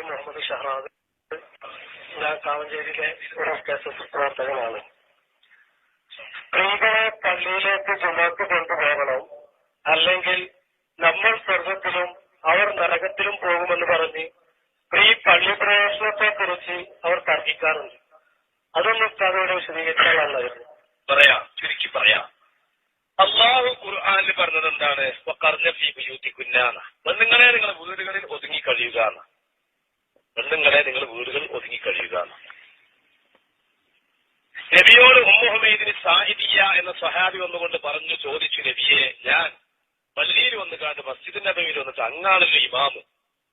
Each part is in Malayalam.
പേര് മുഹമ്മദ് ഷഹറാദ് കാവഞ്ചേരിയിലെ ഒരു എസ് പ്രവർത്തകനാണ്. സ്ത്രീകളെ പള്ളിയിലേക്ക് ചുമക്ക് കൊണ്ടുപോകണം. അല്ലെങ്കിൽ നമ്മൾ സ്വർഗത്തിലും അവർ നരകത്തിലും പോകുമെന്ന് പറഞ്ഞ് സ്ത്രീ പള്ളി പ്രവേശനത്തെ കുറിച്ച് അവർ തർക്കിക്കാറുണ്ട്. അതൊന്നും ഉസ്താദോടെ വിശദീകരിച്ചാൽ നല്ലതായിരുന്നു പറയാം ചുരുക്കി പറയാം. അള്ളാഹു ഖുർആാനിൽ പറഞ്ഞത് എന്താണ്? പെണ്ണുങ്ങളെ നിങ്ങളുടെ വീടുകളിൽ ഒതുങ്ങി കഴിയുക എന്ന് പെണ്ണുങ്ങളെ നിങ്ങൾ വീടുകളിൽ ഒതുങ്ങി കഴിയുക നബിയോട് ഉമ്മുഹമ്മീദിന് സാഹിദിയ എന്ന സഹാബി വന്നുകൊണ്ട് പറഞ്ഞു ചോദിച്ചു നബിയെ ഞാൻ പള്ളിയിൽ വന്ന് കാണ്ട് മസ്ജിദ് നബിയിൽ വന്നിട്ട് അങ്ങാണല്ലോ ഇമാമ്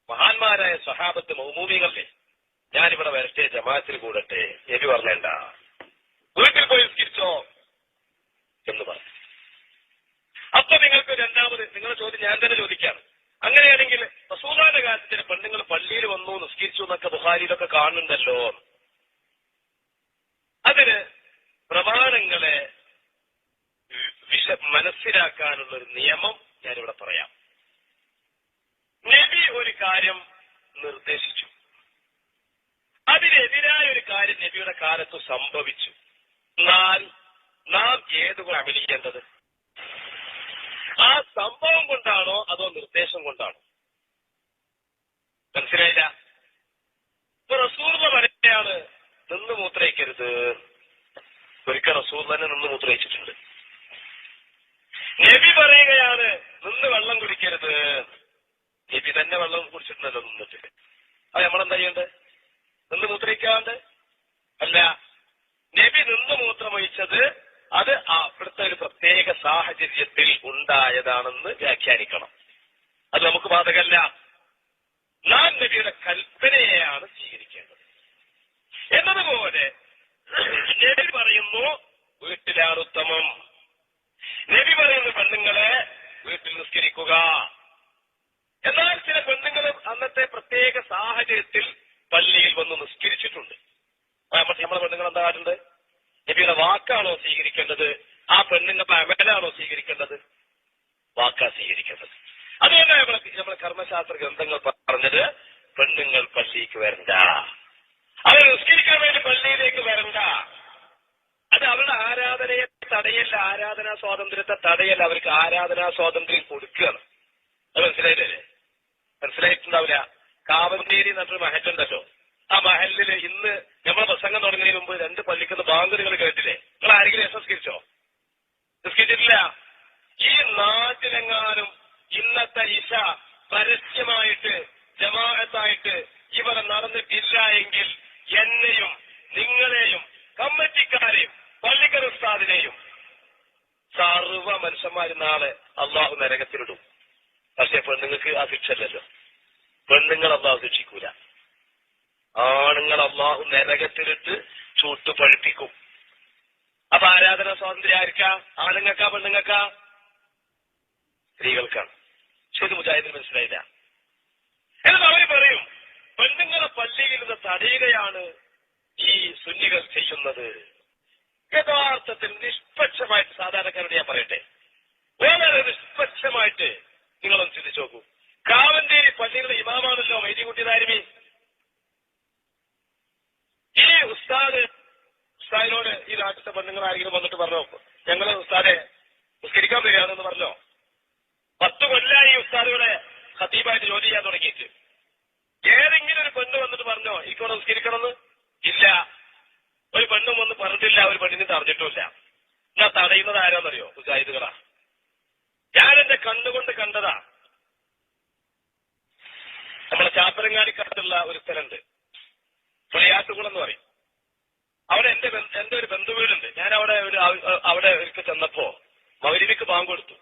മഹാന്മാരായ സഹാബത്ത് മൗമൂമികളെ ഞാനിവിടെ വരട്ടെ ജമാഅത്തിൽ കൂടട്ടെ. നബി പറഞ്ഞേണ്ട. വീട്ടിൽ പോയി തിരിച്ചോ എന്ന് പറഞ്ഞു. അപ്പൊ നിങ്ങൾക്ക് രണ്ടാമത് നിങ്ങളുടെ ചോദ്യം ഞാൻ തന്നെ ചോദിക്കാം കാലത്തിന് പെണ്ണുങ്ങൾ പള്ളിയിൽ വന്നു നിസ്കരിച്ചു എന്നൊക്കെ ബുഹാരിയിലൊക്കെ കാണുന്നുണ്ടല്ലോ. അതിന് പ്രമാണങ്ങളെ മനസ്സിലാക്കാനുള്ള ഒരു നിയമം ഞാനിവിടെ പറയാം. നബി ഒരു കാര്യം നിർദ്ദേശിച്ചു. അതിനെതിരായ ഒരു കാര്യം നബിയുടെ കാലത്ത് സംഭവിച്ചു. എന്നാൽ നാം ഏതുകൊണ്ട് അഭിനയിക്കേണ്ടത്? ആ സംഭവം കൊണ്ടാണോ അതോ നിർദ്ദേശം കൊണ്ടാണോ? മനസ്സിലായില്ല. ഇപ്പൊ റസൂർന്ന് പറയുകയാണ് നിന്ന് മൂത്രയിക്കരുത്. ഒരിക്കൽ റസൂർ തന്നെ നിന്ന് മൂത്രയിച്ചിട്ടുണ്ട്. നബി പറയുകയാണ് നിന്ന് വെള്ളം കുടിക്കരുത്. നബി തന്നെ വെള്ളം കുടിച്ചിട്ടുണ്ടല്ലോ നിന്നിട്ട്. അത് നമ്മളെന്താ ചെയ്യണ്ടേ? നിന്ന് മൂത്രയിക്കാണ്ട്? അല്ല നബി നിന്ന് മൂത്രമൊഴിച്ചത് അത് അവിടുത്തെ ഒരു പ്രത്യേക സാഹചര്യത്തിൽ ഉണ്ടായതാണെന്ന് വ്യാഖ്യാനിക്കണം. അത് നമുക്ക് ബാധകല്ല നാം നബിയുടെ കൽപ്പനയെയാണ് സ്വീകരിക്കേണ്ടത്. എന്നതുപോലെ നബി പറയുന്നു വീട്ടിലാണ് ഉത്തമം. നബി പറയുന്നത് പെണ്ണുങ്ങളെ വീട്ടിൽ നിസ്കരിക്കുക. എന്നാൽ ചില പെണ്ണുങ്ങൾ അന്നത്തെ പ്രത്യേക സാഹചര്യത്തിൽ പള്ളിയിൽ വന്ന് നിസ്കരിച്ചിട്ടുണ്ട്. നമ്മുടെ പെണ്ണുങ്ങൾ എന്താ കാട്ടുണ്ട് നബിയുടെ വാക്കാണോ സ്വീകരിക്കേണ്ടത്? ആ പെണ്ണുങ്ങളുടെ അമലാണോ സ്വീകരിക്കേണ്ടത്? വാക്കാ സ്വീകരിക്കേണ്ടത്. അതുകൊണ്ട് നമ്മളെ നമ്മളെ കർമ്മശാസ്ത്ര ഗ്രന്ഥങ്ങൾ പറഞ്ഞത്? പെണ്ണുങ്ങൾ പള്ളിക്ക് വരണ്ട. അവർ നിസ്കരിക്കാൻ വേണ്ടി പള്ളിയിലേക്ക് വരണ്ട. അത് അവരുടെ ആരാധനയെ തടയല്ല ആരാധനാ സ്വാതന്ത്ര്യത്തെ തടയല്ല അവർക്ക് ആരാധനാ സ്വാതന്ത്ര്യം കൊടുക്കുകയാണ്. അത് മനസ്സിലായില്ലേ? മനസ്സിലായിട്ടുണ്ടാവില്ല? കാവന്തേരി എന്നൊരു മഹലുണ്ടല്ലോ ജമാഅത്തായിട്ട് ഇവർ നടന്നിട്ടില്ല എങ്കിൽ എന്നെയും നിങ്ങളെയും കമ്മിറ്റിക്കാരെയും പള്ളിക്കൽ ഉസ്താദിനെയും സർവ മനുഷ്യന്മാര് നാളെ അള്ളാഹു നരകത്തിലിടും. പക്ഷെ പെണ്ണുങ്ങൾക്ക് ആ ശിക്ഷല്ലല്ലോ പെണ്ണുങ്ങൾ അള്ളാഹു ശിക്ഷിക്കൂല ആണുങ്ങൾ അള്ളാഹു നരകത്തിലിട്ട് ചൂട്ട് പഴിപ്പിക്കും. അപ്പൊ ആരാധന സ്വാതന്ത്ര്യം ആയിരിക്കാ ആണുങ്ങൾക്കാ പെണ്ണുങ്ങൾക്കാ? സ്ത്രീകൾക്കാണ്. ശരി മുജാഹിദിന് മനസ്സിലായില്ല എന്നിട്ട് അവർ പറയും പെണ്ണുങ്ങളെ പള്ളിയിൽ നിന്ന് തടയുകയാണ് ഈ സുന്നികൾ ചെയ്യുന്നത്. യഥാർത്ഥത്തിൽ നിഷ്പക്ഷമായിട്ട് സാധാരണക്കാരോട് ഞാൻ പറയട്ടെ. വളരെ നിഷ്പക്ഷമായിട്ട് നിങ്ങളൊന്ന് ചിന്തിച്ചു നോക്കൂ. കാവന്തേരി പള്ളിയുടെ ഇമാമാണല്ലോ മൈദികുട്ടി താരിമി ഈ ഉസ്താദ് ഉസ്താദിനോട് ഈ നാട്ടിലെ ബന്ധങ്ങൾ ആരെങ്കിലും വന്നിട്ട് പറഞ്ഞോ ഞങ്ങൾ ഉസ്താദെ നിസ്കരിക്കാൻ വരികയാണെന്ന് പറഞ്ഞോ പത്ത് കൊല്ലായി ഈ ഉസ്താദുകളെ ഖത്തീബായിട്ട് ജോലി ചെയ്യാൻ തുടങ്ങിയിട്ട് ഏതെങ്കിലും ഒരു പെണ്ണ് വന്നിട്ട് പറഞ്ഞോ എനിക്കവിടെ നിസ്കരിക്കണമെന്ന് ഇല്ല ഒരു പെണ്ണും വന്ന് പറഞ്ഞിട്ടില്ല ഒരു ഞാൻ തടയുന്നത് ആരാന്നറിയോ? മുജാഹിദുകളാ. ഞാൻ എന്റെ കണ്ണുകൊണ്ട് കണ്ടതാ. നമ്മളെ ചാപ്പരങ്ങാടിക്കടുത്തുള്ള ഒരു സ്ഥലമുണ്ട്. പുളിയാട്ടുകുളം എന്ന് പറയും. അവിടെ എന്റെ എന്റെ ഒരു ബന്ധുവീടുണ്ട്. ഞാൻ അവിടെ ഒരു അവിടെ ഒരിക്കൽ ചെന്നപ്പോ മൗരിവിക്ക് പാമ്പ് കൊടുത്തു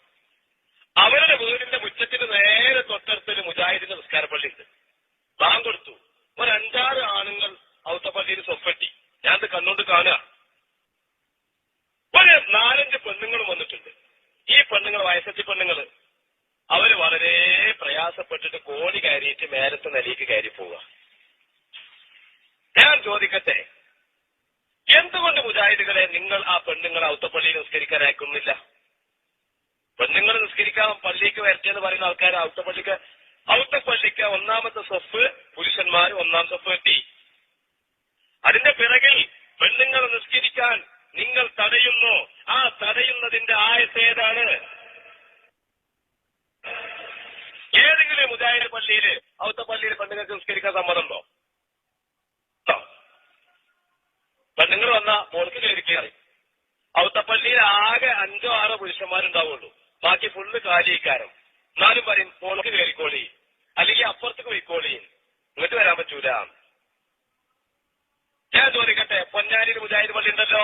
അവരുടെ വീടിന്റെ മുറ്റത്തിന് നേരെ തൊട്ടടുത്ത് ഒരു മുജാഹിദിന്റെ നിസ്കാരപ്പള്ളി ഉണ്ട് ബാങ്ക് കൊടുത്തു ഒരു അഞ്ചാറ് ആണുങ്ങൾ ഔത്തപ്പള്ളിയിൽ സ്വപ്പെട്ടി ഞാൻ കണ്ണുകൊണ്ട് കാണുക ഒരു നാലഞ്ച് പെണ്ണുങ്ങളും വന്നിട്ടുണ്ട് ഈ പെണ്ണുങ്ങൾ വയസ്സത്തി പെണ്ണുങ്ങൾ അവർ വളരെ പ്രയാസപ്പെട്ടിട്ട് കോണി കയറിയിട്ട് മേലത്തെ നിലയ്ക്ക് കയറി പോവുക. ഞാൻ ചോദിക്കട്ടെ എന്തുകൊണ്ട് മുജാഹിദുകളെ നിങ്ങൾ ആ പെണ്ണുങ്ങളെ ഔത്തപ്പള്ളിയിൽ നിസ്കരിക്കാൻ അയക്കുന്നില്ല? പെണ്ണുങ്ങൾ നിസ്കരിക്കാൻ പള്ളിക്ക് വരട്ടെ എന്ന് പറയുന്ന ആൾക്കാർ ഔത്തപ്പള്ളിക്ക് ഔത്തപ്പള്ളിക്ക് ഒന്നാമത്തെ സ്വപ്പ് പുരുഷന്മാർ ഒന്നാം സ്വപ്പ് എത്തി. അതിന്റെ പിറകിൽ പെണ്ണുങ്ങൾ നിസ്കരിക്കാൻ നിങ്ങൾ തടയുന്നു. ആ തടയുന്നതിന്റെ ആയത്ത് ഏതാണ്? ഏതെങ്കിലും മുജാഹിദ് പള്ളിയിൽ ഔത്ത പള്ളിയിൽ സമ്മതമുണ്ടോ? പെണ്ണുങ്ങൾ വന്ന മോൾക്ക് ആകെ അഞ്ചോ ആറോ പുരുഷന്മാരുണ്ടാവുള്ളൂ. ബാക്കി ഫുള്ള് എന്നാലും പറയും മോൾക്ക് കയറിക്കോളി അല്ലെങ്കിൽ അപ്പുറത്തേക്ക് പോയിക്കോളി. വരാൻ പറ്റൂല. ഞാൻ ചോദിക്കട്ടെ പൊന്നാനിയിൽ മുജാഹിദ് പള്ളി ഉണ്ടല്ലോ?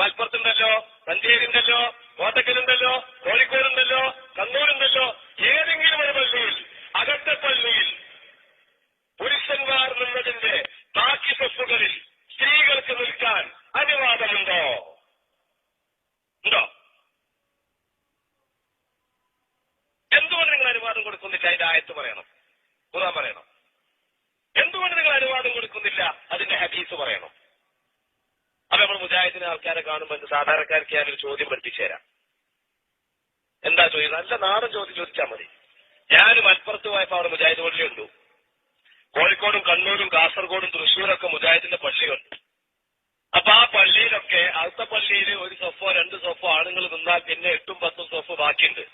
മലപ്പുറത്തുണ്ടല്ലോ? മഞ്ചേരി ഉണ്ടല്ലോ കോട്ടക്കലുണ്ടല്ലോ? കോഴിക്കോടുണ്ടല്ലോ? കണ്ണൂരുണ്ടല്ലോ? ഏതെങ്കിലും ഒരു പള്ളിയിൽ അകത്തെ പള്ളിയിൽ പുരുഷന്മാർ നിന്നതിന്റെ ബാക്കി സ്വത്തുകളിൽ സ്ത്രീകൾക്ക് നിൽക്കാൻ അനുവാദമുണ്ടോ? ഉണ്ടോ? എന്തുകൊണ്ട് നിങ്ങൾ അനുവാദം കൊടുക്കുന്നില്ല? അതിന്റെ ആയത്ത് പറയണം. ഖുർആൻ പറയണം. എന്തുകൊണ്ട് നിങ്ങൾ അനുവാദം കൊടുക്കുന്നില്ല? അതിന്റെ ഹദീസ് പറയണം. അപ്പൊ നമ്മൾ മുജാഹിദിനെ ആൾക്കാരെ കാണുമ്പോൾ സാധാരണക്കാർക്ക് ഞാനൊരു ചോദ്യം പഠിപ്പിച്ചു തരാം. എന്താ ചോദ്യം? നല്ല നാടൻ ചോദ്യം ചോദിച്ചാൽ മതി. ഞാൻ മലപ്പുറത്ത് പോയപ്പോ അവിടെ മുജാഹിദ് പള്ളിയുണ്ട്. കോഴിക്കോടും കണ്ണൂരും കാസർഗോഡും തൃശ്ശൂരൊക്കെ മുജാഹിദിന്റെ പള്ളിയുണ്ട്. അപ്പൊ ആ പള്ളിയിലൊക്കെ അടുത്ത പള്ളിയിൽ ഒരു സൊഫോ രണ്ട് സൊഫോ ആണുങ്ങൾ നിന്നാൽ പിന്നെ എട്ടും പത്തും സൊഫോ ബാക്കിയുണ്ട്.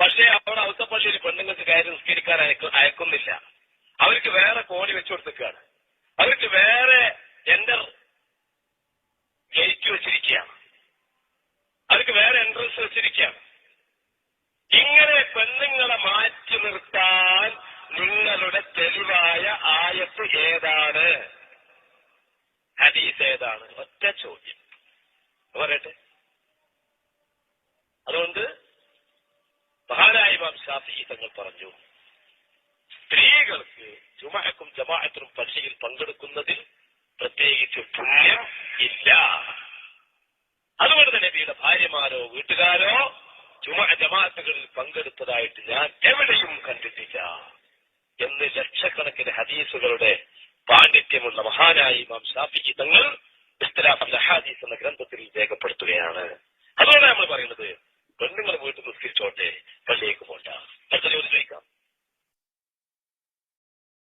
പക്ഷേ അവിടെ അടുത്ത പള്ളിയിൽ പെണ്ണുങ്ങൾക്ക് കയറി നിസ്കരിക്കാൻ അയക്കുന്നില്ല. അവർക്ക് വേറെ കോണി വെച്ചു കൊടുത്തേക്കാണ് അവർക്ക് വേറെ ജെൻഡർ ഗേറ്റ് വെച്ചിരിക്കുകയാണ് അവർക്ക് വേറെ എൻട്രൻസ് വെച്ചിരിക്കുകയാണ് ഇങ്ങനെ പെണ്ണുങ്ങളെ മാറ്റി നിർത്താൻ നിങ്ങളുടെ തെളിവായ ആയത്ത് ഏതാണ് ഹദീസ് ഏതാണ്? ഒറ്റ ചോദ്യം. പറയട്ടെ. അതുകൊണ്ട് മഹാനായ ഇമാം ഷാഫി തങ്ങൾ പറഞ്ഞു സ്ത്രീകൾക്ക് ജുമാക്കും ജമാഅത്തിനും പരീക്ഷയിൽ പങ്കെടുക്കുന്നതിൽ പ്രത്യേകിച്ച് പുണ്യം ഇല്ല. അതുകൊണ്ട് തന്നെ വീട് ഭാര്യമാരോ വീട്ടുകാരോ ചുമ ജമാഅത്തുകളിൽ പങ്കെടുത്തതായിട്ട് ഞാൻ എവിടെയും കണ്ടിട്ടില്ല എന്ന് ലക്ഷക്കണക്കിന് ഹദീസുകളുടെ പാണ്ഡിത്യമുള്ള മഹാനായ ഇമാം ഷാഫി തങ്ങൾ ഹദീസ് എന്ന ഗ്രന്ഥത്തിൽ രേഖപ്പെടുത്തുകയാണ്.